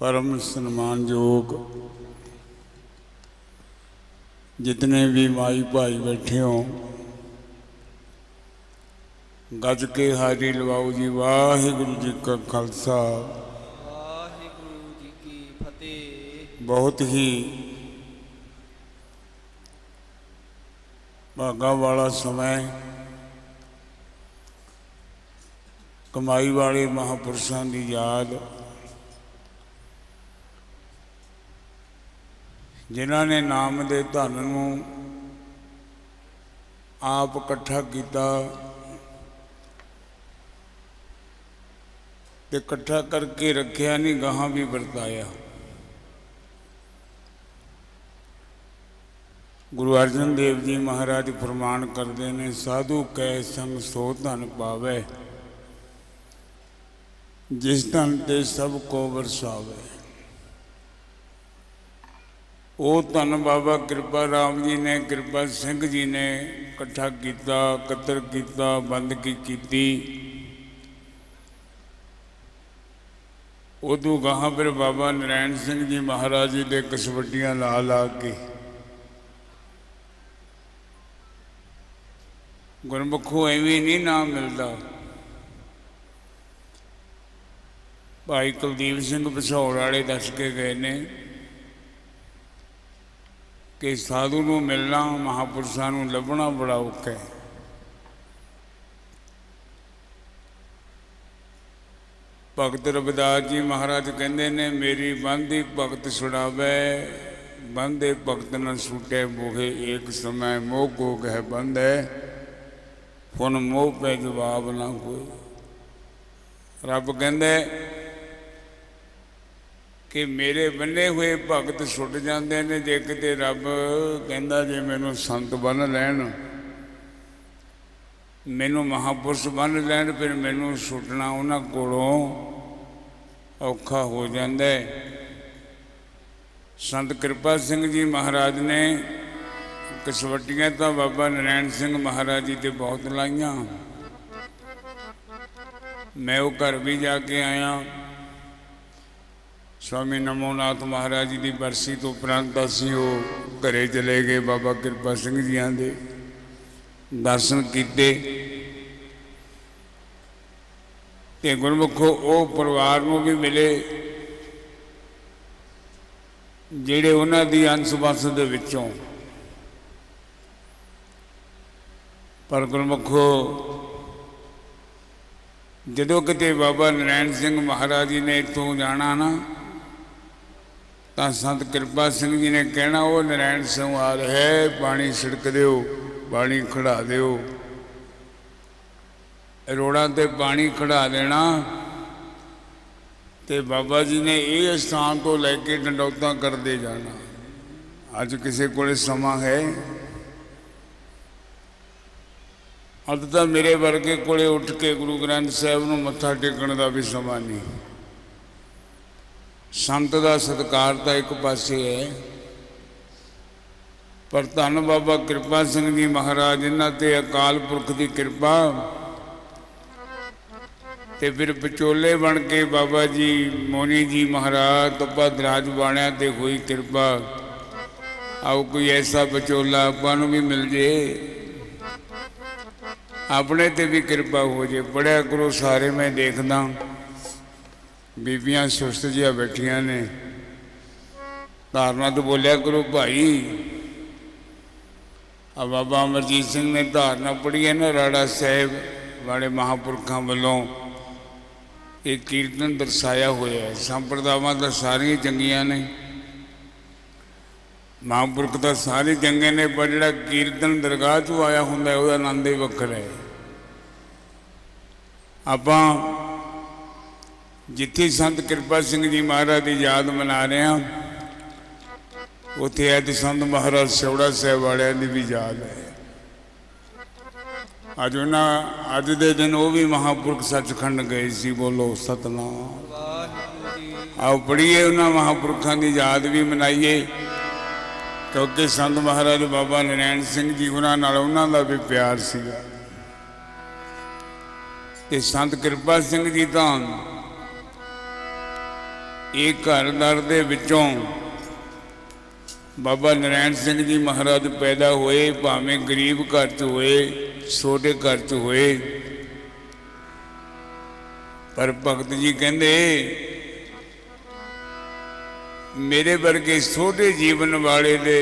परम सम्मान योग जितने भी माई भाई बैठे हो, गज के हारी लवाओ जी, वाहिगुरु जी का खालसा। वाहिगुरु जी की फतेह बहुत ही भागा वाला समय। कमाई वाले महापुरुषों की याद। ਜਿਨ੍ਹਾਂ ਨੇ ਨਾਮ ਦੇ ਧਨ ਨੂੰ ਆਪ ਇਕੱਠਾ ਕੀਤਾ ਤੇ ਇਕੱਠਾ ਕਰਕੇ ਰੱਖਿਆ ਨਹੀਂ, ਗਾਹਾਂ ਵੀ ਵਰਤਾਇਆ। ਗੁਰੂ ਅਰਜਨ ਦੇਵ ਜੀ ਮਹਾਰਾਜ ਫਰਮਾਨ ਕਰਦੇ ਨੇ, ਸਾਧੂ ਕੈ ਸੰਗ ਸੋ ਧਨ ਪਾਵੇ, ਜਿਸ ਧਨ ਤੇ ਸਭ ਕੋ ਵਰਸਾਵੇ। ਉਹ ਧੰਨ ਬਾਬਾ ਕਿਰਪਾ ਰਾਮ ਜੀ ਨੇ, ਕਿਰਪਾ ਸਿੰਘ ਜੀ ਨੇ ਇਕੱਠਾ ਕੀਤਾ ਕਤਰ ਕੀਤਾ ਬੰਦਗੀ ਕੀਤੀ। ਉਦੋਂ ਗਾਹਾਂ ਫਿਰ ਬਾਬਾ ਨਰੈਣ ਸਿੰਘ ਜੀ ਮਹਾਰਾਜ ਜੀ ਦੇ ਕਸਵੱਟੀਆਂ ਲਾ ਲਾ ਕੇ ਗੁਰਮੁਖੋ ਐਵੇਂ ਨਹੀਂ ਨਾਮ ਮਿਲਦਾ। ਭਾਈ ਕੁਲਦੀਪ ਸਿੰਘ ਪਛੌੜ ਵਾਲੇ ਦੱਸ ਕੇ ਗਏ ਨੇ। ਕਿ ਸਾਧੂ ਨੂੰ ਮਿਲਣਾ, ਮਹਾਪੁਰਸ਼ਾਂ ਨੂੰ ਲੱਭਣਾ ਬੜਾ ਔਖਾ ਹੈ। ਭਗਤ ਰਵਿਦਾਸ ਜੀ ਮਹਾਰਾਜ ਕਹਿੰਦੇ ਨੇ, ਮੇਰੀ ਬੰਦੀ ਭਗਤ ਛੁਡਾਵੇ, ਬੰਦੇ ਭਗਤ ਨ ਛੂਟੇ, ਮੋਹੇ ਏਕ ਸਮੈ, ਮੋਹ ਕੋ ਕਹਿ ਬੰਦੇ, ਹੁਣ ਮੋਹ ਪੈ ਜਵਾਬ ਨਾ ਕੋਈ ਰੱਬ ਕਹਿੰਦੇ ਕਿ ਮੇਰੇ ਬੰਨੇ ਹੋਏ ਭਗਤ ਛੁੱਟ ਜਾਂਦੇ ਨੇ ਜੇ ਕਿਤੇ ਰੱਬ ਕਹਿੰਦਾ ਜੇ ਮੈਨੂੰ ਸੰਤ ਬਣ ਲੈਣ। ਮੈਨੂੰ ਮਹਾਪੁਰਸ਼ ਬਣ ਲੈਣ, ਫਿਰ ਮੈਨੂੰ ਛੁੱਟਣਾ ਉਹਨਾਂ ਕੋਲੋਂ ਔਖਾ ਹੋ ਜਾਂਦਾ ਹੈ। ਸੰਤ ਕਿਰਪਾ ਸਿੰਘ ਜੀ ਮਹਾਰਾਜ ਨੇ ਕਸਵੱਟੀਆਂ ਤਾਂ ਬਾਬਾ ਨਰੈਣ ਸਿੰਘ ਮਹਾਰਾਜ ਜੀ ਤੇ ਬਹੁਤ ਲਾਈਆਂ। ਮੈਂ ਉਹ ਘਰ ਵੀ ਜਾ ਕੇ ਆਇਆ। ਸਵਾਮੀ ਨਮੋਨਾਥ ਮਹਾਰਾਜ ਜੀ ਦੀ ਬਰਸੀ ਤੋਂ ਉਪਰੰਤ ਅਸੀਂ ਉਹ ਘਰੇ ਚਲੇ ਗਏ ਬਾਬਾ ਕਿਰਪਾ ਸਿੰਘ ਜੀਆਂ ਦੇ। ਦਰਸ਼ਨ ਕੀਤੇ। ਤੇ ਗੁਰਮੁਖੋ ਉਹ ਪਰਿਵਾਰ ਨੂੰ ਵੀ ਮਿਲੇ, ਜਿਹੜੇ ਉਹਨਾਂ ਦੀ ਅੰਸ਼ ਵੰਸ਼ ਦੇ ਵਿੱਚੋਂ। ਪਰ ਗੁਰਮੁਖੋ, ਜਦੋਂ ਕਿਤੇ ਬਾਬਾ ਨਰੈਣ ਸਿੰਘ ਮਹਾਰਾਜ ਜੀ ਨੇ ਇੱਥੋਂ ਜਾਣਾ ਨਾ ਤਾਂ ਸੰਤ ਕਿਰਪਾ ਸਿੰਘ ਜੀ ਨੇ ਕਹਿਣਾ, ਉਹ ਨਰੈਣ ਸਿੰਘ ਆ ਹੈ, ਪਾਣੀ ਛਿੜਕ ਦਿਓ, ਪਾਣੀ ਖੜਾ ਦਿਓ। ਰੋੜਾਂ ਤੇ ਪਾਣੀ ਖੜਾ ਦੇਣਾ ਤੇ ਬਾਬਾ ਜੀ ਨੇ ਇਹ ਸਥਾਨ ਤੋਂ ਲੈ ਕੇ ਡੰਡੌਤਾਂ ਕਰਦੇ ਜਾਣਾ। ਅੱਜ ਕਿਸੇ ਕੋਲੇ ਸਮਾਂ ਹੈ? ਅੱਜ ਤਾਂ ਮੇਰੇ ਵਰਗੇ ਕੋਲੇ ਉੱਠ ਕੇ ਗੁਰੂ ਗ੍ਰੰਥ ਸਾਹਿਬ ਨੂੰ ਮੱਥਾ ਟੇਕਣ ਦਾ ਵੀ ਸਮਾਂ ਨਹੀਂ। ਸੰਤ ਦਾ ਸਤਕਾਰ ਤਾਂ ਇੱਕ ਪਾਸੇ ਹੈ, ਪਰ ਧੰਨ ਬਾਬਾ ਕਿਰਪਾ ਸਿੰਘ ਜੀ ਮਹਾਰਾਜ, ਇਹਨਾਂ ਤੇ ਅਕਾਲ ਪੁਰਖ ਦੀ ਕਿਰਪਾ ਤੇ ਫਿਰ ਵਿਚੋਲੇ ਬਣ ਕੇ ਬਾਬਾ ਜੀ ਮੋਨੀ ਜੀ ਮਹਾਰਾਜ ਤਪਾ ਦਰਾਜ ਬਾਣਿਆਂ ਤੇ ਹੋਈ ਕਿਰਪਾ। ਆਓ ਕੋਈ ਐਸਾ ਵਿਚੋਲਾ ਆਪਾਂ ਨੂੰ ਵੀ ਮਿਲ ਜੇ, ਆਪਣੇ ਤੇ ਵੀ ਕਿਰਪਾ ਹੋ ਜੇ। ਪੜਿਆ ਕਰੋ, ਸਾਰੇ ਮੈਂ ਦੇਖਦਾ। ਬੀਬੀਆਂ ਸੁਸਤ ਜਿਹਾ ਬੈਠੀਆਂ ਨੇ। ਧਾਰਨਾ ਤੋਂ ਬੋਲਿਆ ਕਰੋ ਭਾਈ। ਆ ਬਾਬਾ ਅਮਰਜੀਤ ਸਿੰਘ ਨੇ ਧਾਰਨਾ ਪੜ੍ਹੀ ਹੈ ਨਾ ਰਾੜਾ ਸਾਹਿਬ ਵਾਲੇ ਮਹਾਪੁਰਖਾਂ ਵੱਲੋਂ। ਇਹ ਕੀਰਤਨ ਦਰਸਾਇਆ ਹੋਇਆ ਹੈ। ਸੰਪਰਦਾਵਾਂ ਤਾਂ ਸਾਰੀਆਂ ਚੰਗੀਆਂ ਨੇ। ਮਹਾਂਪੁਰਖ ਤਾਂ ਸਾਰੇ ਚੰਗੇ ਨੇ, ਪਰ ਜਿਹੜਾ ਕੀਰਤਨ ਦਰਗਾਹ 'ਚੋਂ ਆਇਆ ਹੁੰਦਾ ਉਹਦਾ ਆਨੰਦ ਹੀ ਵੱਖਰਾ ਹੈ। ਆਪਾਂ ਜਿੱਥੇ ਸੰਤ ਕਿਰਪਾ ਸਿੰਘ ਜੀ ਮਹਾਰਾਜ ਦੀ ਯਾਦ ਮਨਾ ਰਹੇ ਹਾਂ, ਉੱਥੇ ਅੱਜ ਸੰਤ ਮਹਾਰਾਜ ਸੌੜਾ ਸਾਹਿਬ ਵਾਲਿਆਂ ਦੀ ਵੀ ਯਾਦ ਹੈ। ਅੱਜ ਉਹਨਾਂ, ਅੱਜ ਦੇ ਦਿਨ ਉਹ ਵੀ ਮਹਾਂਪੁਰਖ ਸੱਚਖੰਡ ਗਏ ਸੀ, ਬੋਲੋ ਸਤਨਾਮ। ਆਓ ਪੜੀਏ ਉਹਨਾਂ ਮਹਾਂਪੁਰਖਾਂ ਦੀ ਯਾਦ ਵੀ ਮਨਾਈਏ, ਕਿਉਂਕਿ ਸੰਤ ਮਹਾਰਾਜ ਬਾਬਾ ਨਰੈਣ ਸਿੰਘ ਜੀ ਉਹਨਾਂ ਨਾਲ ਉਹਨਾਂ ਦਾ ਵੀ ਪਿਆਰ ਸੀਗਾ। ਤੇ ਸੰਤ ਕਿਰਪਾ ਸਿੰਘ ਜੀ ਤਾਂ ਇਹ ਘਰ ਦਰ ਦੇ ਵਿੱਚੋਂ ਬਾਬਾ ਨਰੈਣ ਸਿੰਘ ਜੀ ਮਹਾਰਾਜ ਪੈਦਾ ਹੋਏ, ਭਾਵੇਂ ਗਰੀਬ ਘਰ 'ਚ ਹੋਏ, ਛੋਟੇ ਘਰ 'ਚ ਹੋਏ। ਪਰ ਭਗਤ ਜੀ ਕਹਿੰਦੇ, ਮੇਰੇ ਵਰਗੇ ਛੋਟੇ ਜੀਵਨ ਵਾਲੇ ਦੇ,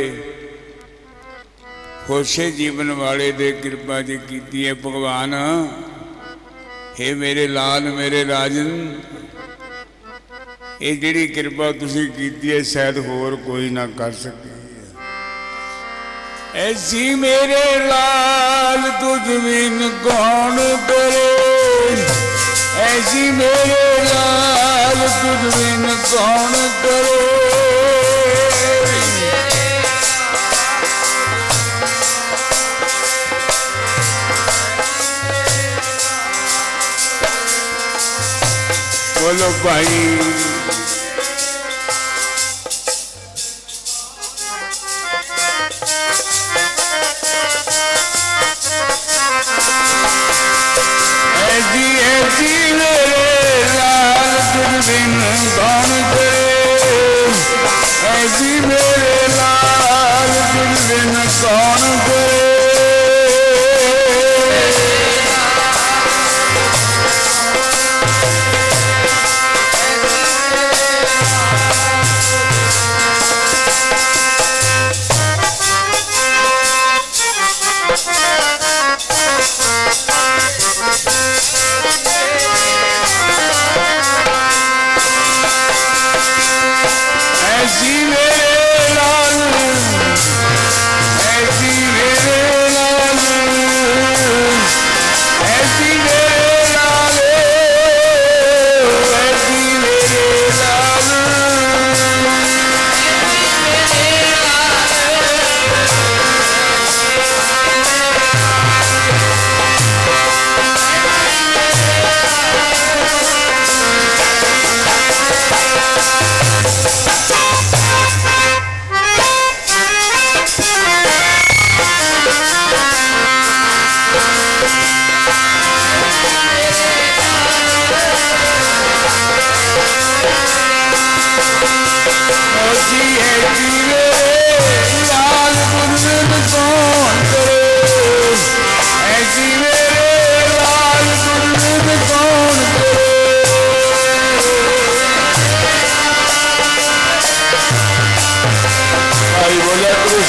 ਹੋਸ਼ੇ ਜੀਵਨ ਵਾਲੇ ਦੇ ਕਿਰਪਾ ਜੀ ਕੀਤੀ ਹੈ ਭਗਵਾਨ हे ਮੇਰੇ ਲਾਲ, ਮੇਰੇ ਰਾਜਨ ਇਹ ਜਿਹੜੀ ਕਿਰਪਾ ਤੁਸੀਂ ਕੀਤੀ ਹੈ, ਸ਼ਾਇਦ ਹੋਰ ਕੋਈ ਨਾ ਕਰ ਸਕੇ। ਐਸੀ ਮੇਰੇ ਲਾਲ ਤੁਝ ਬਿਨ ਕੌਣ ਕਰੇ ਐਸੀ ਮੇਰੇ ਲਾਲ ਤੁਝ ਬਿਨ ਕੌਣ ਕਰੇ ਬੋਲੋ ਭਾਈ। ਤੁਝ ਬਿਨ ਕੌਣ ਕਰੇ ਐਸੀ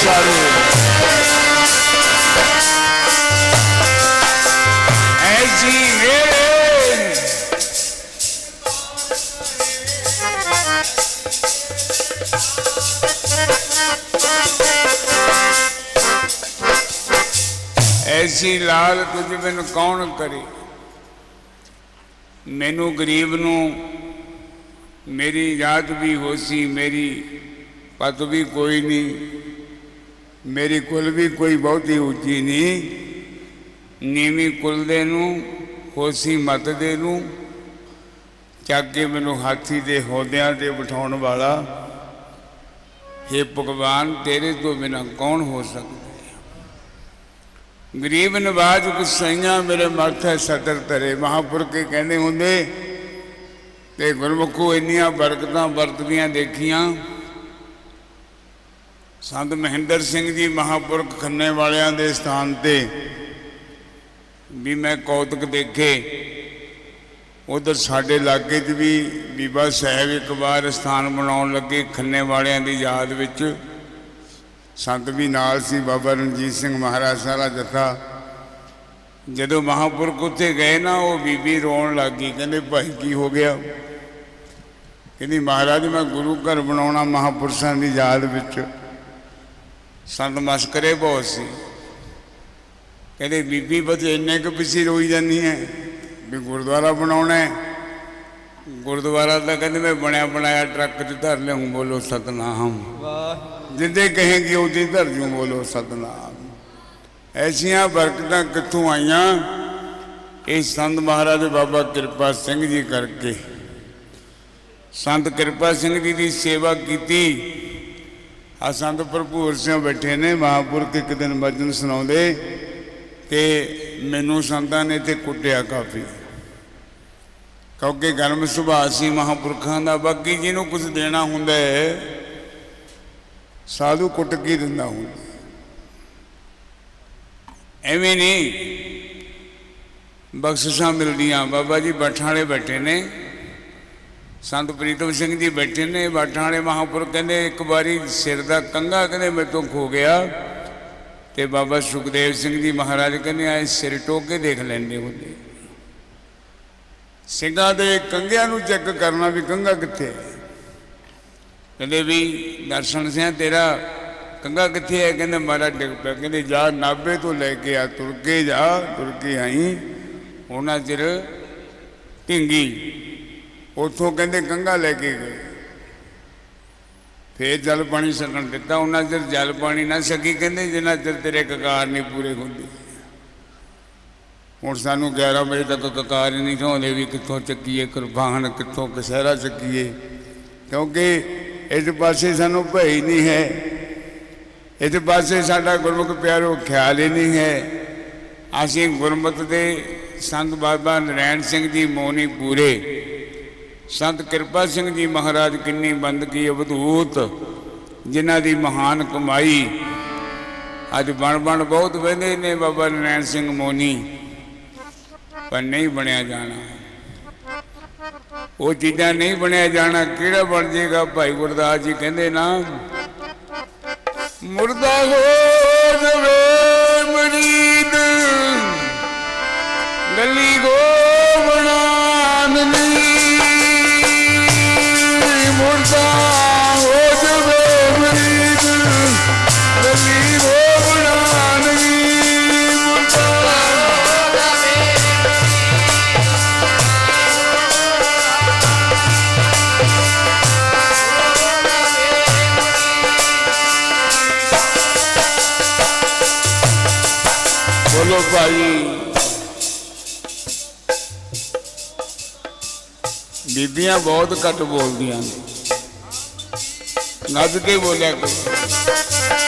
ਬੋਲੇ ਕ੍ਰਿਸ਼ਨ ਐਸੀ ਐਸੀ ਲਾਲ ਕੁਝ ਬਿਨ ਕੌਣ ਕਰੇ? ਮੈਨੂੰ ਗਰੀਬ ਨੂੰ ਮੇਰੀ ਯਾਦ ਵੀ ਹੋਸੀ, ਮੇਰੀ ਪਤ ਵੀ ਕੋਈ ਨਹੀਂ। ਮੇਰੀ ਕੁਲ ਵੀ ਕੋਈ ਬਹੁਤੀ ਉੱਚੀ ਨਹੀਂ। ਨੀਵੀਂ ਕੁਲ ਦੇ ਨੂੰ ਹੋਸੀ ਮਤ ਦੇ ਨੂੰ, ਚੱਕ ਕੇ ਮੈਨੂੰ ਹਾਥੀ ਦੇ ਹੌਦਿਆਂ ਤੇ ਬਿਠਾਉਣ ਵਾਲਾ हे ਭਗਵਾਨ, ਤੇਰੇ ਤੋਂ ਬਿਨਾ ਕੌਣ ਹੋ ਸਕਦਾ ਗਰੀਬ ਨਵਾਜ ਗੁਸਈਆਂ ਮੇਰੇ ਮਾਥੇ ਸਦਰ ਧਰੇ। ਮਹਾਪੁਰਖ ਕੇ ਕਹਿੰਦੇ ਹੁੰਦੇ, ਤੇ ਗੁਰਮੁਖੋ ਇੰਨੀਆਂ ਬਰਕਤਾਂ ਵਰਤਦੀਆਂ ਦੇਖੀਆਂ ਸੰਤ ਮਹਿੰਦਰ ਸਿੰਘ ਜੀ ਮਹਾਪੁਰਖ ਖੰਨੇ ਵਾਲਿਆਂ ਦੇ ਸਥਾਨ ਤੇ ਵੀ ਮੈਂ ਕੌਤਕ ਦੇਖੇ। ਉਧਰ ਸਾਡੇ ਇਲਾਕੇ 'ਚ ਵੀ ਬੀਬਾ ਸਾਹਿਬ ਇੱਕ ਵਾਰ ਸਥਾਨ ਬਣਾਉਣ ਲੱਗੇ ਖੰਨੇ ਵਾਲਿਆਂ ਦੀ ਯਾਦ ਵਿੱਚ। ਸੰਤ ਵੀ ਨਾਲ ਸੀ, ਬਾਬਾ ਰਣਜੀਤ ਸਿੰਘ ਮਹਾਰਾਜ ਸਾਰਾ ਜਥਾ। ਜਦੋਂ ਮਹਾਪੁਰਖ ਉੱਥੇ ਗਏ ਨਾ, ਉਹ ਬੀਬੀ ਰੋਣ ਲੱਗ ਗਈ, ਕਹਿੰਦੇ, ਭਾਈ, ਕੀ ਹੋ ਗਿਆ? ਕਹਿੰਦੀ, ਮਹਾਰਾਜ, ਮੈਂ ਗੁਰੂ ਘਰ ਬਣਾਉਣਾ ਮਹਾਪੁਰਸ਼ਾਂ ਦੀ ਯਾਦ ਵਿੱਚ। ਸੰਤ ਮਸਕਰੇ ਬਹੁਤ ਸੀ। ਕਹਿੰਦੇ ਬੀਬੀ ਬਸ ਇੰਨੇ ਕੁ ਪਿੱਛੇ ਰੋਈ ਜਾਂਦੀ ਹੈ ਵੀ ਗੁਰਦੁਆਰਾ ਬਣਾਉਣਾ ਹੈ ਗੁਰਦੁਆਰਾ ਤਾਂ ਕਹਿੰਦੇ ਮੈਂ ਬਣਿਆ ਬਣਾਇਆ ਟਰੱਕ 'ਚ ਧਰ ਲਿਆਉਂ ਬੋਲੋ ਸਤਨਾਮ। ਵਾਹਿਗੁਰੂ। ਜਿੰਦੇ ਕਹੇਗੀ ਉਹਦੀ ਧਰ ਜੂ ਬੋਲੋ ਸਤਨਾਮ। ਐਸੀਆਂ ਬਰਕਤਾਂ ਕਿੱਥੋਂ ਆਈਆਂ? ਇਹ ਸੰਤ ਮਹਾਰਾਜ ਬਾਬਾ ਕਿਰਪਾ ਸਿੰਘ ਜੀ ਕਰਕੇ। ਸੰਤ ਕਿਰਪਾ ਸਿੰਘ ਜੀ ਦੀ ਸੇਵਾ ਕੀਤੀ। ਆ ਸੰਤ ਭਰਪੂਰ ਸਿੰਘ ਬੈਠੇ ਨੇ, ਮਹਾਪੁਰਖ ਇੱਕ ਦਿਨ ਭਜਨ ਸੁਣਾਉਂਦੇ ਤੇ ਮੈਨੂੰ ਸੰਤਾਂ ਨੇ ਤੇ ਕੁੱਟਿਆ ਕਾਫੀ। ਕਿਉਂਕਿ ਗਰਮ ਸੁਭਾਅ ਸੀ ਮਹਾਂਪੁਰਖਾਂ ਦਾ, ਬਾਕੀ ਜਿਹਨੂੰ ਕੁਝ ਦੇਣਾ ਹੁੰਦਾ ਹੈ, ਸਾਧੂ ਕੁੱਟ ਕੇ ਦਿੰਦਾ ਹੁੰਦਾ। ਐਵੇਂ ਨਹੀਂ, ਬਖਸ਼ਿਸ਼ਾਂ ਮਿਲਦੀਆਂ, ਬਾਬਾ ਜੀ ਬਾਠਾਂ ਵਾਲੇ ਬੈਠੇ ਨੇ। ਸੰਤ ਪ੍ਰੀਤਮ ਸਿੰਘ ਜੀ ਬੈਠੇ ਨੇ ਬਾਠਾਂ ਵਾਲੇ ਮਹਾਂਪੁਰ ਕਹਿੰਦੇ, ਇੱਕ ਵਾਰੀ ਸਿਰ ਦਾ ਕੰਗਾ ਕਹਿੰਦੇ ਮੇਰੇ ਤੋਂ ਖੋ ਗਿਆ। ਤੇ ਬਾਬਾ ਸੁਖਦੇਵ ਸਿੰਘ ਜੀ ਮਹਾਰਾਜ ਕਹਿੰਦੇ, ਆਏ ਸਿਰ ਟੋਕ ਕੇ ਦੇਖ ਲੈਂਦੇ ਹੁੰਦੇ। ਸਿੰਘਾਂ ਦੇ ਕੰਗਿਆਂ ਨੂੰ ਚੈੱਕ ਕਰਨਾ ਵੀ ਕੰਗਾ ਕਿੱਥੇ ਹੈ? ਕਹਿੰਦੇ ਵੀ, ਦਰਸ਼ਨ ਸਿੰਘ ਤੇਰਾ ਕੰਗਾ ਕਿੱਥੇ ਹੈ? ਕਹਿੰਦੇ ਮਾਰਾ ਡਿੱਗ ਪਿਆ। ਕਹਿੰਦੇ, ਜਾ ਨਾਬੇ ਤੋਂ ਲੈ ਕੇ ਆ, ਤੁਰ ਕੇ ਜਾ, ਤੁਰ ਕੇ ਆਈ। ਉਹਨਾਂ ਚਿਰ ਢਿੰਗੀ। ਉੱਥੋਂ ਕਹਿੰਦੇ ਕੰਗਾ ਲੈ ਕੇ ਗਏ। ਫੇਰ ਜਲ ਪਾਣੀ ਛਕਣ ਦਿੱਤਾ, ਉਹਨਾਂ ਚਿਰ ਜਲ ਪਾਣੀ ਨਾ ਸਕੀ ਕਹਿੰਦੇ ਜਿੰਨਾ ਚਿਰ ਤੇਰੇ ਕਕਾਰ ਨਹੀਂ ਪੂਰੇ ਹੁੰਦੇ। ਹੁਣ ਸਾਨੂੰ 11 ਵਜੇ ਤੱਕ ਕਕਾਰ ਹੀ ਨਹੀਂ ਧੋਂਦੇ ਵੀ ਕਿੱਥੋਂ ਚੱਕੀਏ ਕੁਰਬਾਨ ਕਿੱਥੋਂ ਕਸਹਿਰਾ ਚੱਕੀਏ। ਕਿਉਂਕਿ ਇਸ ਪਾਸੇ ਸਾਨੂੰ ਭਈ ਨਹੀਂ ਹੈ। ਇਸ ਪਾਸੇ ਸਾਡਾ ਗੁਰਮੁਖ ਪਿਆਰੋ ਖਿਆਲ ਹੀ ਨਹੀਂ ਹੈ। ਅਸੀਂ ਗੁਰਮਤ ਦੇ ਸੰਤ ਬਾਬਾ ਨਰੈਣ ਸਿੰਘ ਜੀ ਮੋਨੀ ਪੂਰੇ। ਸੰਤ ਕਿਰਪਾ ਸਿੰਘ ਜੀ ਮਹਾਰਾਜ ਕਿੰਨੀ ਬੰਦਗੀ ਅਵਧੂਤ, ਜਿਨ੍ਹਾਂ ਦੀ ਮਹਾਨ ਕਮਾਈ ਅੱਜ ਬਣ ਬਣ ਬਹੁਤ ਵਹਿੰਦੇ ਨੇ ਬਾਬਾ ਨਰੈਣ ਸਿੰਘ ਮੋਨੀ, ਪਰ ਨਹੀਂ ਬਣਿਆ ਜਾਣਾ। ਉਹ ਚੀਜ਼ਾਂ ਨਹੀਂ ਬਣਿਆ ਜਾਣਾ, ਕਿਹੜਾ ਬਣ ਜਾਏਗਾ? ਭਾਈ ਗੁਰਦਾਸ ਜੀ ਕਹਿੰਦੇ ਨਾ, ਮੁਰਦਾ ਹੋ ਜਵੇ ਮਰੀਦ ਗਲੀ ਗੋ ਬੀਬੀਆਂ ਬਹੁਤ ਘੱਟ ਬੋਲਦੀਆਂ। ਨੇ ਨੱਦ ਕੇ ਬੋਲਿਆ ਕਰੋ।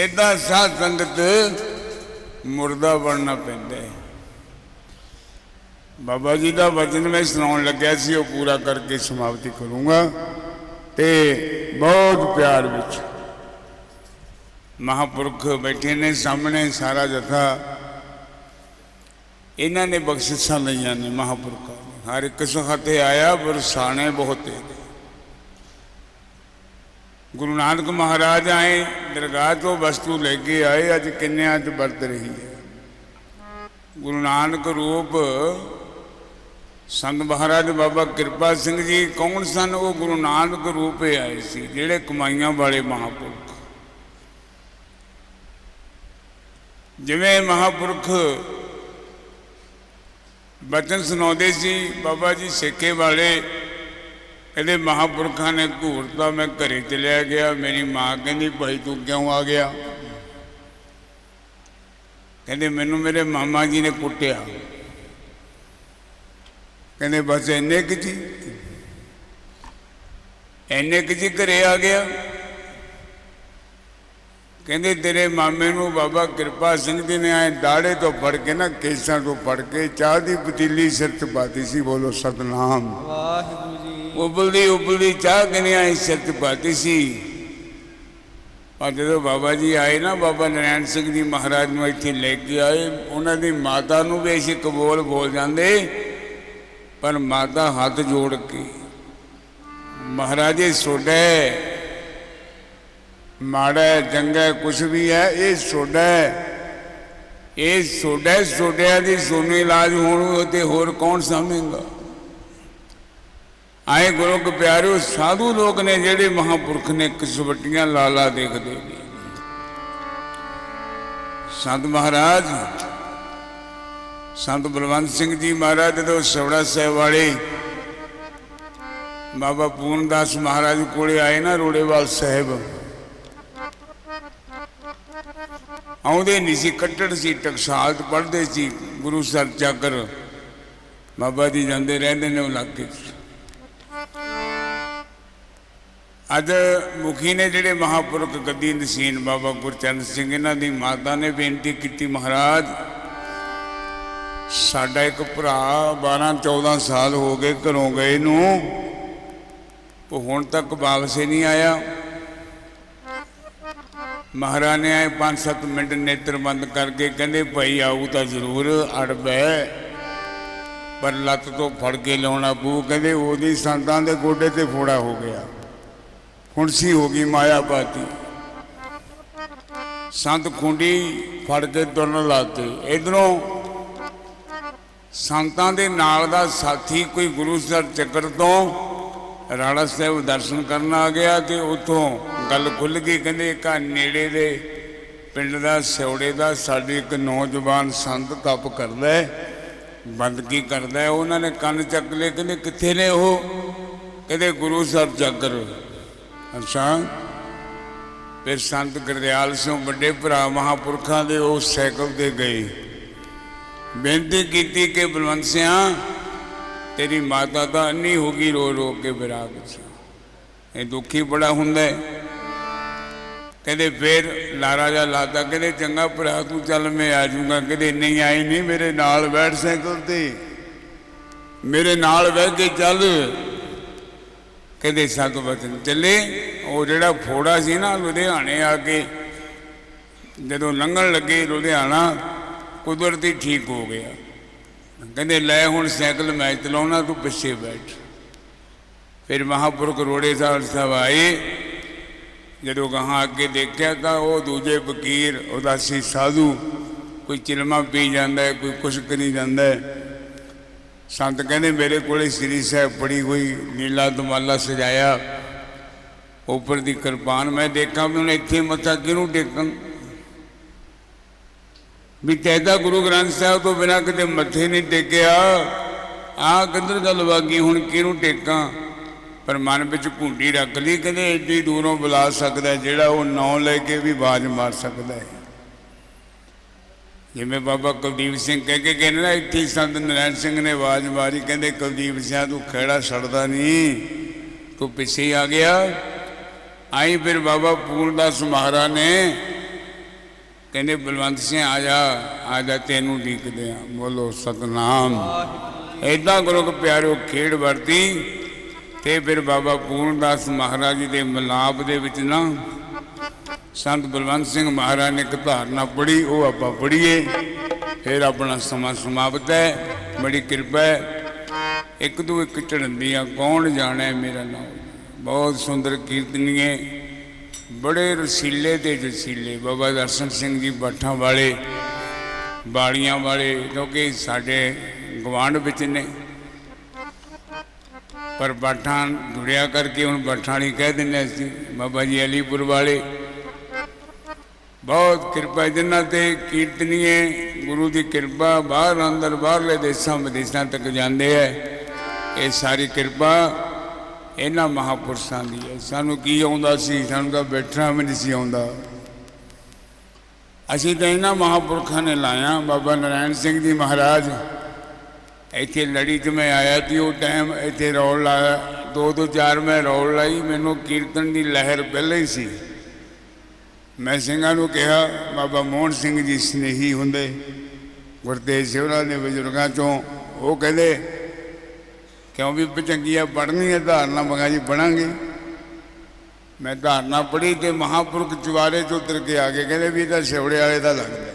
ਇਦਾਂ ਸਾਧ ਸੰਗਤ ਮੁਰਦਾ ਬਣਨਾ ਪੈਂਦਾ ਹੈ। ਬਾਬਾ ਜੀ ਦਾ ਵਚਨ ਮੈਂ ਸੁਣਾਉਣ ਲੱਗਿਆ ਸੀ, ਉਹ ਪੂਰਾ ਕਰਕੇ ਸਮਾਪਤੀ ਕਰੂੰਗਾ ਤੇ ਬਹੁਤ ਪਿਆਰ ਵਿੱਚ ਮਹਾਪੁਰਖ ਬੈਠੇ ਨੇ ਸਾਹਮਣੇ, ਸਾਰਾ ਜਥਾ। ਇਹਨਾਂ ਨੇ ਬਖਸ਼ਿਸ਼ਾਂ ਲਈਆਂ ਨੇ ਮਹਾਪੁਰਖਾਂ ਨੇ। ਹਰ ਇੱਕ ਸਖਤੇ ਆਇਆ ਬਰਸਾਣੇ ਬਹੁਤ ਹੈ ਗੁਰੂ ਨਾਨਕ ਮਹਾਰਾਜ ਆਏ, ਦਰਗਾਹ ਤੋਂ ਵਸਤੂ ਲੈ ਕੇ ਆਏ, ਅੱਜ ਕਿੰਨਿਆਂ 'ਚ ਵਰਤ ਰਹੀ ਹੈ? ਗੁਰੂ ਨਾਨਕ ਰੂਪ ਸੰਤ ਮਹਾਰਾਜ ਬਾਬਾ ਕਿਰਪਾ ਸਿੰਘ ਜੀ ਕੌਣ ਸਨ? ਉਹ ਗੁਰੂ ਨਾਨਕ ਰੂਪੇ ਆਏ ਸੀ, ਜਿਹੜੇ ਕਮਾਈਆਂ ਵਾਲੇ ਮਹਾਪੁਰਖ। ਜਿਵੇਂ ਮਹਾਪੁਰਖ ਬਚਨ ਸੁਣਾਉਂਦੇ ਸੀ, ਬਾਬਾ ਜੀ ਸੇਕੇ ਵਾਲੇ ਕਹਿੰਦੇ ਮਹਾਪੁਰਖਾਂ ਨੇ ਘੂਰਤਾ ਮੈਂ ਘਰੇ ਚਲਿਆ ਗਿਆ, ਮੇਰੀ ਮਾਂ ਕਹਿੰਦੀ ਭਾਈ ਤੂੰ ਕਿਉਂ ਆ ਗਿਆ? ਕਹਿੰਦੇ ਮੈਨੂੰ ਮੇਰੇ ਮਾਮਾ ਜੀ ਨੇ ਕੁੱਟਿਆ। ਕਹਿੰਦੇ ਬਸ ਇੰਨੇ ਕੁ ਜੀ? ਇੰਨੇ ਕੁ ਜੀ ਘਰੇ ਆ ਗਿਆ। ਕਹਿੰਦੇ ਤੇਰੇ ਮਾਮੇ ਨੂੰ ਬਾਬਾ ਕਿਰਪਾ ਸਿੰਘ ਜੀ ਨੇ ਆਏ ਦਾੜੇ ਤੋਂ ਫੜ ਕੇ ਨਾ ਕੇਸਾਂ ਤੋਂ ਫੜ ਕੇ ਚਾਹ ਦੀ ਪਤੀਲੀ ਸਿਰ ਤੇ ਪਾਤੀ ਸੀ, ਬੋਲੋ ਸਤਨਾਮ। ਵਾਹਿਗੁਰੂ ਜੀ ਉਬਲਦੀ ਉਬਲਦੀ ਚਾਹ ਕਿਨੇ ਆਈ ਪਾਤੀ ਸੀ। ਪਰ ਜਦੋਂ ਬਾਬਾ ਜੀ ਆਏ ਨਾ ਬਾਬਾ ਨਰੈਣ ਸਿੰਘ ਜੀ ਮਹਾਰਾਜ ਨੂੰ ਇੱਥੇ ਲੈ ਕੇ ਆਏ ਉਹਨਾਂ ਦੀ ਮਾਤਾ ਨੂੰ ਵੀ ਅਸੀਂ ਕਬੋਲ ਬੋਲ ਜਾਂਦੇ ਪਰ ਮਾਤਾ ਹੱਥ ਜੋੜ ਕੇ ਮਹਾਰਾਜੇ ਸੋਡੇ ਮਾੜਾ ਹੈ, ਚੰਗਾ ਹੈ, ਕੁਛ ਵੀ ਹੈ ਇਹ ਸੋਡਾ ਇਹ ਸੋਡਾ ਹੈ, ਸੋਡਿਆਂ ਦੀ ਸੋਨੂੰ ਇਲਾਜ ਹੋਣ ਤੇ ਹੋਰ ਕੌਣ ਸਾਂਭੇਗਾ? ਆਏ ਗੁਰੂ ਕੇ ਪਿਆਰਿਓ, ਸਾਧੂ ਲੋਕ ਨੇ ਜਿਹੜੇ ਮਹਾਪੁਰਖ ਨੇ, ਕਸਵੱਟੀਆਂ ਲਾਲਾ ਦੇਖਦੇ ਨੇ। ਸੰਤ ਮਹਾਰਾਜ, ਸੰਤ ਬਲਵੰਤ ਸਿੰਘ ਜੀ ਮਹਾਰਾਜ, ਜਦੋਂ ਸਵੜਾ ਸਾਹਿਬ ਵਾਲੇ ਬਾਬਾ ਪੂਰਨਦਾਸ ਮਹਾਰਾਜ ਕੋਲੇ ਆਏ ਨਾ, ਰੋੜੇਵਾਲ ਸਾਹਿਬ, ਆਉਂਦੇ ਨਹੀਂ ਸੀ, ਕੱਟੜ ਸੀ, ਟਕਸਾਲ ਪੜ੍ਹਦੇ ਸੀ, ਗੁਰੂ ਸਰ ਚਾਕਰ ਬਾਬਾ ਜੀ ਜਾਂਦੇ ਰਹਿੰਦੇ ਨੇ ਉਹ ਇਲਾਕੇ 'ਚ ਅੱਜ ਮੁਖੀ ਨੇ ਜਿਹੜੇ ਮਹਾਪੁਰਖ ਗੱਦੀ ਨਸੀਨ ਬਾਬਾ ਗੁਰਚਰਨ ਸਿੰਘ, ਇਹਨਾਂ ਦੀ ਮਾਤਾ ਨੇ ਬੇਨਤੀ ਕੀਤੀ, ਮਹਾਰਾਜ, ਸਾਡਾ ਇੱਕ ਭਰਾ 12 14 ਸਾਲ ਹੋ ਗਏ ਘਰੋਂ ਗਏ ਨੂੰ, ਉਹ ਹੁਣ ਤੱਕ ਵਾਪਸ ਹੀ ਨਹੀਂ ਆਇਆ। ਮਹਾਰਾਜ ਨੇ ਆਏ 5-7 ਮਿੰਟ ਨੇਤਰ ਬੰਦ ਕਰਕੇ ਕਹਿੰਦੇ, ਭਾਈ ਆਊ ਤਾਂ ਜ਼ਰੂਰ ਅੜਬੈ ਪਰ ਲੱਤ ਤੋਂ ਫੜ ਕੇ ਲਾਉਣਾ ਪੂ ਕਹਿੰਦੇ, ਉਹਦੀ ਸੰਤਾਂ ਦੇ ਗੋਡੇ ਤੇ ਫੋੜਾ ਹੋ ਗਿਆ। ਹੁਣ ਸੀ ਹੋ ਗਈ ਮਾਇਆ ਪਾਤੀ ਸੰਤ ਖੁੰਡੀ ਫੜ ਕੇ ਤੁਰਨ ਲਾਤੇ ਇਧਰੋਂ ਸੰਤਾਂ ਦੇ ਨਾਲ ਦਾ ਸਾਥੀ ਕੋਈ ਗੁਰੂ ਸਾਹਿਬ ਚੱਕਰ ਤੋਂ ਰਾਣਾ ਸਾਹਿਬ ਦਰਸ਼ਨ ਕਰਨ ਆ ਗਿਆ ਤੇ ਉਥੋਂ ਗੱਲ ਖੁੱਲ ਗਈ, ਕਹਿੰਦੇ ਇੱਕ ਨੇੜੇ ਦੇ ਪਿੰਡ ਦਾ, ਸਿਉੜੇ ਦਾ, ਸਾਡੇ ਇੱਕ ਨੌਜਵਾਨ ਸੰਤ ਤਪ ਕਰਦਾ ਹੈ, ਬੰਦਗੀ ਕਰਦਾ ਹੈ। ਉਹਨਾਂ ਨੇ ਕੰਨ ਚੱਕ ਲਏ, ਕਹਿੰਦੇ ਕਿੱਥੇ ਨੇ ਉਹ? ਕਹਿੰਦੇ ਗੁਰੂ ਸਾਹਿਬ ਜਾਗਰ। ਅੱਛਾ ਫਿਰ ਸੰਤ ਗੁਰਦਿਆਲ ਸਿੰਘ ਵੱਡੇ ਭਰਾ ਮਹਾਪੁਰਖਾਂ ਦੇ ਉਹ ਸਾਈਕਲ ਤੇ ਗਏ। ਬੇਨਤੀ ਕੀਤੀ ਕਿ ਬਲਵੰਤ ਸਿਆ, ਤੇਰੀ ਮਾਤਾ ਤਾਂ ਅੰਨੀ ਹੋ ਗਈ ਰੋ ਰੋ ਕੇ ਵਿਰਾਗ ਚ। ਇਹ ਦੁਖੀ ਬੜਾ ਹੁੰਦਾ ਹੈ। ਕਹਿੰਦੇ ਫੇਰ ਲਾਰਾ ਜਾ ਲਾਤਾ ਕਹਿੰਦੇ ਚੰਗਾ ਭਰਾ ਤੂੰ ਚੱਲ ਮੈਂ ਆ ਜਾਊਂਗਾ। ਕਹਿੰਦੇ ਨਹੀਂ, ਆਈ ਨਹੀਂ ਮੇਰੇ ਨਾਲ ਬੈਠ ਸਾਈਕਲ ਤੇ। ਮੇਰੇ ਨਾਲ ਬਹਿ ਕੇ ਚੱਲ। ਕਹਿੰਦੇ ਸਤ ਵਚਨ ਚੱਲੇ, ਉਹ ਜਿਹੜਾ ਫੋੜਾ ਸੀ ਨਾ ਲੁਧਿਆਣੇ ਆ ਕੇ, ਜਦੋਂ ਲੰਘਣ ਲੱਗੇ ਲੁਧਿਆਣਾ, ਕੁਦਰਤੀ ਠੀਕ ਹੋ ਗਿਆ। ਕਹਿੰਦੇ, ਲੈ ਹੁਣ ਸਾਈਕਲ ਮੈਂ ਚਲਾਉਣਾ, ਤੂੰ ਪਿੱਛੇ ਬੈਠ। ਫਿਰ ਮਹਾਪੁਰਖ ਰੋੜੇ ਸਾਹਿਬ ਸਾਹਿਬ ਆਏ। ਜਦੋਂ ਗਾਹਾਂ ਅੱਗੇ ਦੇਖਿਆ ਤਾਂ ਉਹ ਦੂਜੇ ਫਕੀਰ, ਉਦਾਸੀ ਸਾਧੂ, ਕੋਈ ਚਿਲਮਾ ਪੀ ਜਾਂਦਾ ਹੈ, ਕੋਈ ਕੁਛ ਕਰੀ ਜਾਂਦਾ ਹੈ। ਸੰਤ ਕਹਿੰਦੇ ਮੇਰੇ ਕੋਲੇ ਸ੍ਰੀ ਸਾਹਿਬ ਪੜੀ ਹੋਈ ਨੀਲਾ ਦਮਾਲਾ ਸਜਾਇਆ। ਉੱਪਰ ਦੀ ਕਿਰਪਾਨ ਮੈਂ ਦੇਖਾਂ ਵੀ ਹੁਣ ਇੱਥੇ ਮੱਥਾ ਕਿਹਨੂੰ ਟੇਕਣ? ਵੀ ਤੈਦਾ ਗੁਰੂ ਗ੍ਰੰਥ ਸਾਹਿਬ ਤੋਂ ਬਿਨਾਂ ਕਿਤੇ ਮੱਥੇ ਨਹੀਂ ਟੇਕਿਆ। ਆ ਕਿੱਧਰ ਗੱਲ ਵਾਗੀ ਹੁਣ ਕਿਹਨੂੰ ਟੇਕਾਂ? ਪਰ ਮਨ ਵਿੱਚ ਘੁੰਡੀ ਰੱਖ ਲਈ, ਕਹਿੰਦੇ ਏਡੀ ਦੂਰੋਂ ਬੁਲਾ ਸਕਦਾ ਜਿਹੜਾ ਉਹ ਨਾਂ ਲੈ ਕੇ ਵੀ ਬਾਜ ਮਾਰ ਸਕਦਾ ਹੈ। ਜਿਵੇਂ ਬਾਬਾ ਕੁਲਦੀਪ ਸਿੰਘ ਕਹਿ ਕੇ ਕਹਿੰਦੇ ਨਾ, ਇੱਥੇ ਸੰਤ ਨਰੈਣ ਸਿੰਘ ਨੇ ਆਵਾਜ਼ ਮਾਰੀ, ਕਹਿੰਦੇ ਕੁਲਦੀਪ ਸਿੰਘ ਤੂੰ ਖੇੜਾ ਛੱਡਦਾ ਨਹੀਂ ਤੂੰ ਪਿੱਛੇ ਆ ਗਿਆ। ਆਈ ਫਿਰ ਬਾਬਾ ਪੂਰਨਦਾਸ ਮਹਾਰਾਜ ਨੇ ਕਹਿੰਦੇ, ਬਲਵੰਤ ਸਿੰਘ, ਆ ਜਾ ਆ ਜਾ, ਤੈਨੂੰ ਢੀਕਦੇ ਆ। ਬੋਲੋ, ਸਤਨਾਮ। ਐਦਾਂ ਗੁਰੂ ਕੇ ਪਿਆਰਿਓ, ਖੇਡ ਵਰਤੀ ਤੇ ਫਿਰ ਬਾਬਾ ਪੂਰਨਦਾਸ ਮਹਾਰਾਜ ਜੀ ਦੇ ਮਿਲਾਪ ਦੇ ਵਿੱਚ ਨਾ ਸੰਤ ਬਲਵੰਤ ਸਿੰਘ ਮਹਾਰਾਜ ਨੇ ਇੱਕ ਧਾਰਨਾ ਪੜ੍ਹੀ, ਉਹ ਆਪਾਂ ਪੜ੍ਹੀਏ। ਫਿਰ ਆਪਣਾ ਸਮਾਂ ਸਮਾਪਤ ਹੈ। ਬੜੀ ਕਿਰਪਾ ਹੈ। ਇੱਕ ਤੋਂ ਇੱਕ ਚੜੰਦੀਆਂ ਕੌਣ ਜਾਣੈ ਮੇਰਾ ਨਾਮ? ਬਹੁਤ ਸੁੰਦਰ ਕੀਰਤਨੀਏ। ਬੜੇ ਰਸੀਲੇ ਤੇ ਜਸੀਲੇ ਬਾਬਾ ਦਰਸ਼ਨ ਸਿੰਘ ਜੀ ਬਾਠਾਂ ਵਾਲੇ ਬਾੜੀਆਂ ਵਾਲੇ, ਕਿਉਂਕਿ ਸਾਡੇ ਗਵਾਂਢ ਵਿੱਚ ਨੇ। ਪਰ ਬਾਠਾਂ ਜੁੜਿਆ ਕਰਕੇ ਹੁਣ ਬਾਠਾਂ ਵਾਲੀ ਕਹਿ ਦਿੰਦੇ ਅਸੀਂ, ਬਾਬਾ ਜੀ ਅਲੀਪੁਰ ਵਾਲੇ। ਬਹੁਤ ਕਿਰਪਾ, ਜਿਨ੍ਹਾਂ ਤੇ ਕੀਰਤਨੀਏ, ਗੁਰੂ ਦੀ ਕਿਰਪਾ, ਬਾਹਰ ਅੰਦਰ, ਬਾਹਰਲੇ ਦੇਸ਼ਾਂ, ਵਿਦੇਸ਼ਾਂ ਤੱਕ ਜਾਂਦੇ ਐ। ਇਹ ਸਾਰੀ ਕਿਰਪਾ ਇਹਨਾਂ ਮਹਾਪੁਰਸ਼ਾਂ ਦੀ ਹੈ ਸਾਨੂੰ ਕੀ ਆਉਂਦਾ ਸੀ? ਸਾਨੂੰ ਤਾਂ ਬੈਠਣਾ ਵੀ ਨਹੀਂ ਸੀ ਆਉਂਦਾ। ਅਸੀਂ ਤਾਂ ਇਹਨਾਂ ਮਹਾਪੁਰਖਾਂ ਨੇ ਲਾਇਆ। ਬਾਬਾ ਨਰਾਇਣ ਸਿੰਘ ਜੀ ਮਹਾਰਾਜ, ਇੱਥੇ ਲੜੀ 'ਚ ਮੈਂ ਆਇਆ ਸੀ, ਉਹ ਟਾਈਮ ਇੱਥੇ ਰੌਲ ਲਾਇਆ। ਦੋ ਦੋ ਚਾਰ ਮੈਂ ਰੌਲ ਲਾਈ। ਮੈਨੂੰ ਕੀਰਤਨ ਦੀ ਲਹਿਰ ਪਹਿਲਾਂ ਹੀ ਸੀ। ਮੈਂ ਸਿੰਘਾਂ ਨੂੰ ਕਿਹਾ, ਬਾਬਾ ਮੋਹਨ ਸਿੰਘ ਜੀ ਸਨੇਹੀ ਹੁੰਦੇ। ਗੁਰਤੇਜ ਸਿਵਰਾ ਦੇ ਬਜ਼ੁਰਗਾਂ ਚੋਂ ਉਹ ਕਹਿੰਦੇ, ਕਿਉਂ ਵੀ ਚੰਗੀਆਂ ਪੜ੍ਹਨੀਆਂ, ਧਾਰਨਾ ਮੰਗਾ ਜੀ ਪੜਾਂਗੇ ਮੈਂ ਧਾਰਨਾ ਪੜ੍ਹੀ ਤੇ ਮਹਾਪੁਰਖ ਚੁਬਾਰੇ ਚ ਉਤਰ ਕੇ ਆ ਕੇ ਕਹਿੰਦੇ ਵੀ ਇਹ ਤਾਂ ਸਿਵੜੇ ਵਾਲੇ ਦਾ ਲੱਗਦਾ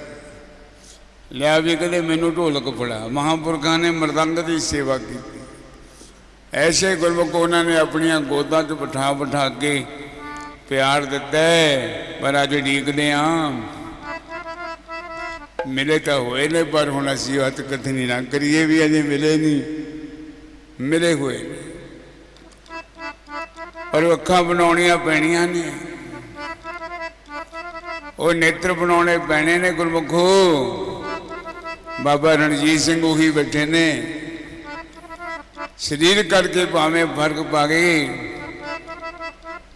ਲਿਆ ਵੀ ਕਹਿੰਦੇ, ਮੈਨੂੰ ਢੋਲਕ ਫੜਾ। ਮਹਾਪੁਰਖਾਂ ਨੇ ਮਰਦੰਗ ਦੀ ਸੇਵਾ ਕੀਤੀ। ਐਸੇ ਗੁਰਮੁਖ ਉਹਨਾਂ ਨੇ ਆਪਣੀਆਂ ਗੋਦਾਂ 'ਚ ਬਿਠਾ ਬਿਠਾ ਕੇ ਪਿਆਰ ਦਿੱਤਾ ਪਰ ਅੱਜ ਢੀਕਦੇ ਆ। ਮਿਲੇ ਤਾਂ ਹੋਏ ਨੇ, ਪਰ ਹੁਣ ਅਸੀਂ ਹੱਥ ਕਥਨੀ ਨਾ ਕਰੀਏ ਵੀ ਅਜੇ ਮਿਲੇ ਨਹੀਂ। ਮਿਲੇ ਹੋਏ ਪਰ ਅੱਖਾਂ ਬਣਾਉਣੀਆਂ ਪੈਣੀਆਂ ਨੇ। ਉਹ ਨੇਤਰ ਬਣਾਉਣੇ ਪੈਣੇ ਨੇ ਗੁਰਮੁਖੋ। ਬਾਬਾ ਰਣਜੀਤ ਸਿੰਘ ਉਹੀ ਬੈਠੇ ਨੇ। ਸਰੀਰ ਕਰਕੇ ਭਾਵੇਂ ਫ਼ਰਕ ਪਾ ਗਏ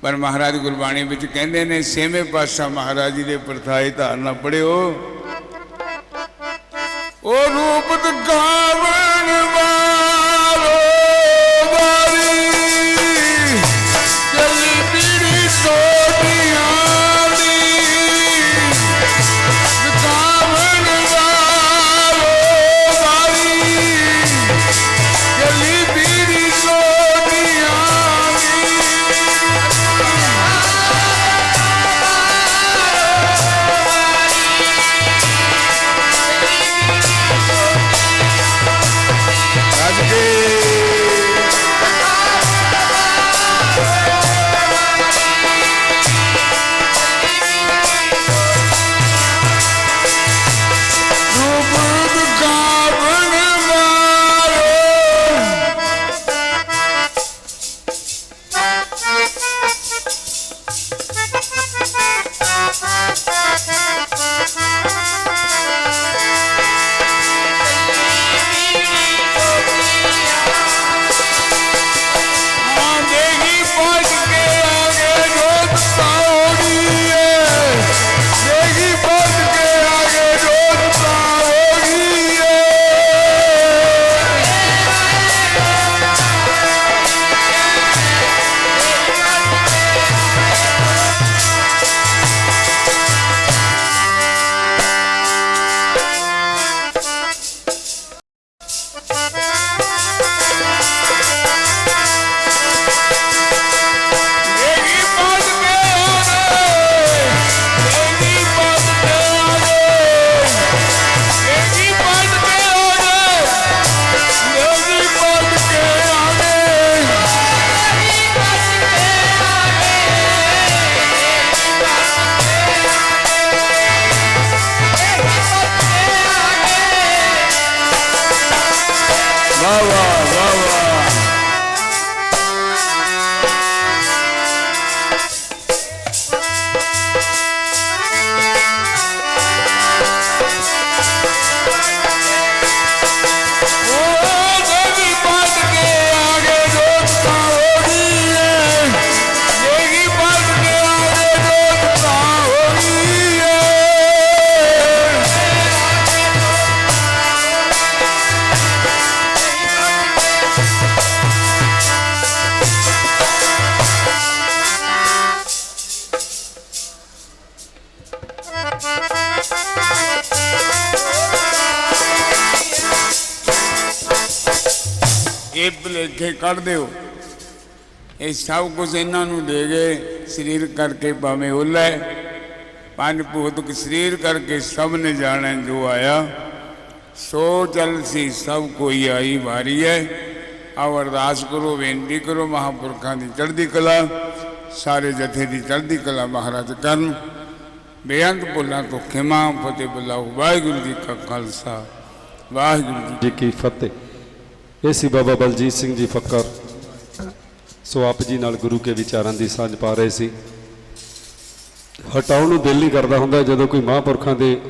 ਪਰ ਮਹਾਰਾਜ ਗੁਰਬਾਣੀ ਵਿੱਚ ਕਹਿੰਦੇ ਨੇ ਛੇਵੇਂ ਪਾਤਸ਼ਾਹ ਮਹਾਰਾਜ ਜੀ ਦੇ ਪ੍ਰਥਾਏ ਧਾਰਨਾ ਪੜਿਓ। ਉਹ ਰੂਪ ਦਿਖਾਵਣ ਵਾਲੋ ਇਹ ਭੁਲੇਖੇ ਕੱਢ ਦਿਓ। ਇਹ ਸਭ ਕੁਝ ਇਹਨਾਂ ਨੂੰ ਦੇ ਗਏ ਸਰੀਰ ਕਰਕੇ ਭਾਵੇਂ ਉੱਲਾ ਹੈ। ਪੰਜ ਭੂਤਕ ਸਰੀਰ ਕਰਕੇ ਸਭ ਨੇ ਜਾਣੈ ਜੋ ਆਇਆ। ਸੋ ਚੱਲ ਸੀ ਸਭ ਕੋਈ ਆਈ ਵਾਰੀ ਹੈ। ਆਓ ਅਰਦਾਸ ਕਰੋ, ਬੇਨਤੀ ਕਰੋ, ਮਹਾਪੁਰਖਾਂ ਦੀ ਚੜ੍ਹਦੀ ਕਲਾ, ਸਾਰੇ ਜਥੇ ਦੀ ਚੜ੍ਹਦੀ ਕਲਾ ਮਹਾਰਾਜ ਕਰਨ। ਬੇਅੰਤ ਭੁੱਲਾਂ ਤੋਂ ਖਿਮਾ ਫਤਿਹ ਬੁਲਾਓ ਵਾਹਿਗੁਰੂ ਜੀ ਕਾ ਖਾਲਸਾ, ਵਾਹਿਗੁਰੂ ਜੀ ਕੀ ਫਤਿਹ। ਇਹ ਸੀ ਬਾਬਾ ਬਲਜੀਤ ਸਿੰਘ ਜੀ ਫੱਕਰ। ਸੋ ਆਪ ਜੀ ਨਾਲ ਗੁਰੂ ਕੇ ਵਿਚਾਰਾਂ ਦੀ ਸਾਂਝ ਪਾ ਰਹੇ ਸੀ। ਹਟਾਉਣ ਨੂੰ ਦਿਲ ਨਹੀਂ ਕਰਦਾ ਹੁੰਦਾ ਜਦੋਂ ਕੋਈ ਮਹਾਂਪੁਰਖਾਂ ਦੇ